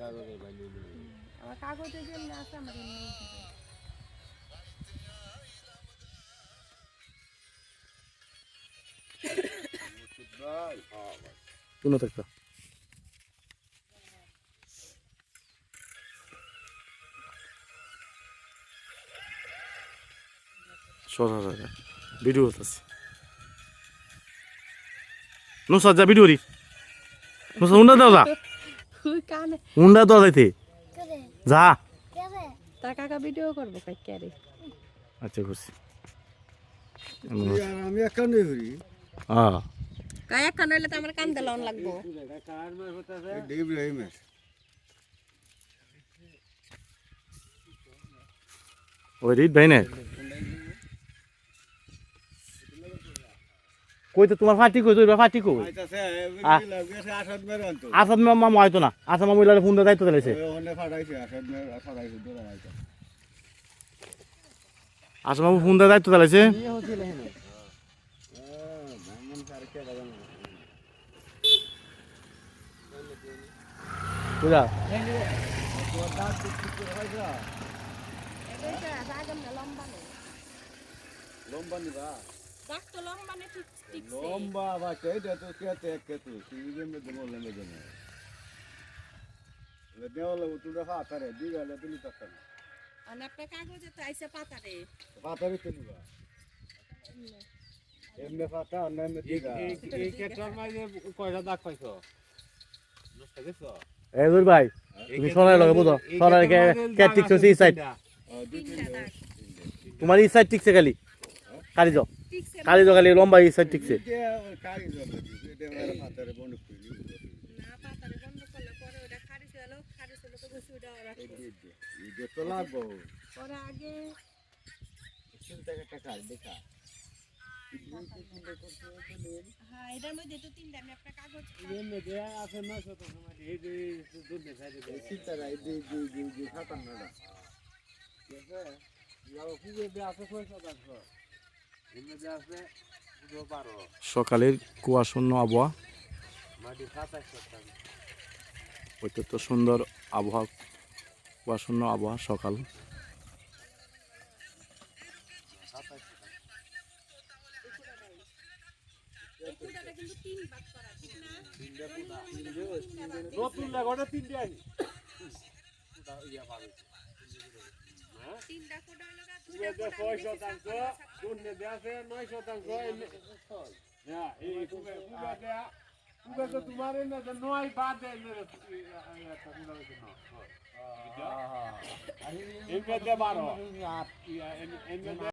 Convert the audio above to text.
কাগজে বানিয়ে দিল আমার কাগজে যেমনি আছে আমার এমনি দিবে। সরা ভিডিও নুসা যা ভিডিও রি নুসা উন্ডা দাও যা। ওই কানে। উন্ডা দাও যাইতে। যা। তার কাকা ভিডিও করব কাই ক্যারে আচ্ছা করছি। আমি একান্নই ঘুরি হ্যাঁ। কাই এখন হইলে তো আমার কান দেলন লাগবো। ইব্রাহিমের ওই রিট ভাই না? কই তো তোমার ফাটি কই তোর ফাটি কই? আসাদ মামা হয়তো না। আসাদ মামা ইলারে ফোন দায়িত্ব দিয়েছে আসাদ মের ফাটাইছে দূরে আইতা। আসাদ মামা ফোন দায়িত্ব দিয়েছে বুঝা নেই লম্বা নিবা। তো লম্বা নেই ঠিক ঠিক লম্বা বাচ্চা এটা তো এক কেতু তুই যেমন তো বললেন না। দেওয়ালে তুই ফাটারে দিগালে তুই পাতা না। আর আপনার কাগজে তো আইসে পাতা পাতারে তো নিবা এমনি ফাটা আর না এমনি দিগা। এই কেটার মাঝে কয়টা দাগ পাইছো? নষ্ট গেছো? এ ভাই তুমি সরাই লগে বুঝো। সরাই কে কে টিকছো এই সাইড তোমার এই সাইড টিকছে খালি। কালি যাও। কালি যাও খালি লম্বা এই সাইড টিকছে কারি জল এটা মেরে ফাটারে বন্ধ করে না পাতারে বন্ধ করলে পরে ওটা খারিজ হলো খারিজ হলো তো গুছি ওটা রাখব এটা তো লাগবো পরে আগে চিন্তা টাকা দেখা হ্যাঁ এটার মধ্যে তো তিনটা আমি একটা কাগজ এমনি দেয়া আছে না শত সময় এই যে দুধ দেখাই দে চিন্তা রাই দুই দুই দুই দুই খাতার না যাও পুজো দে আছে কয় শতাংশ এমনি দে আছে পুজো বারো সকালের কুয়াশূন্য আবহাওয়া। মাটি সাতাশ শতাংশ অত্যন্ত সুন্দর আবহাওয়া কুয়াশূন্য আবহাওয়া সকাল। পুরাটা কিন্তু তিন ভাগ করা ঠিক না নতুন লাগাটা তিনটে আনি ইয়া পাবে তিনটা কোটা হলো গা পুজো দে ছয় শতাংশ শূন্য দে আছে নয় শতাংশ এমনি হ্যাঁ এই পুজো পুজো দেয়া পুজো তো তোমার না তো নয় বাদ দে এমনি দে বারো এমনি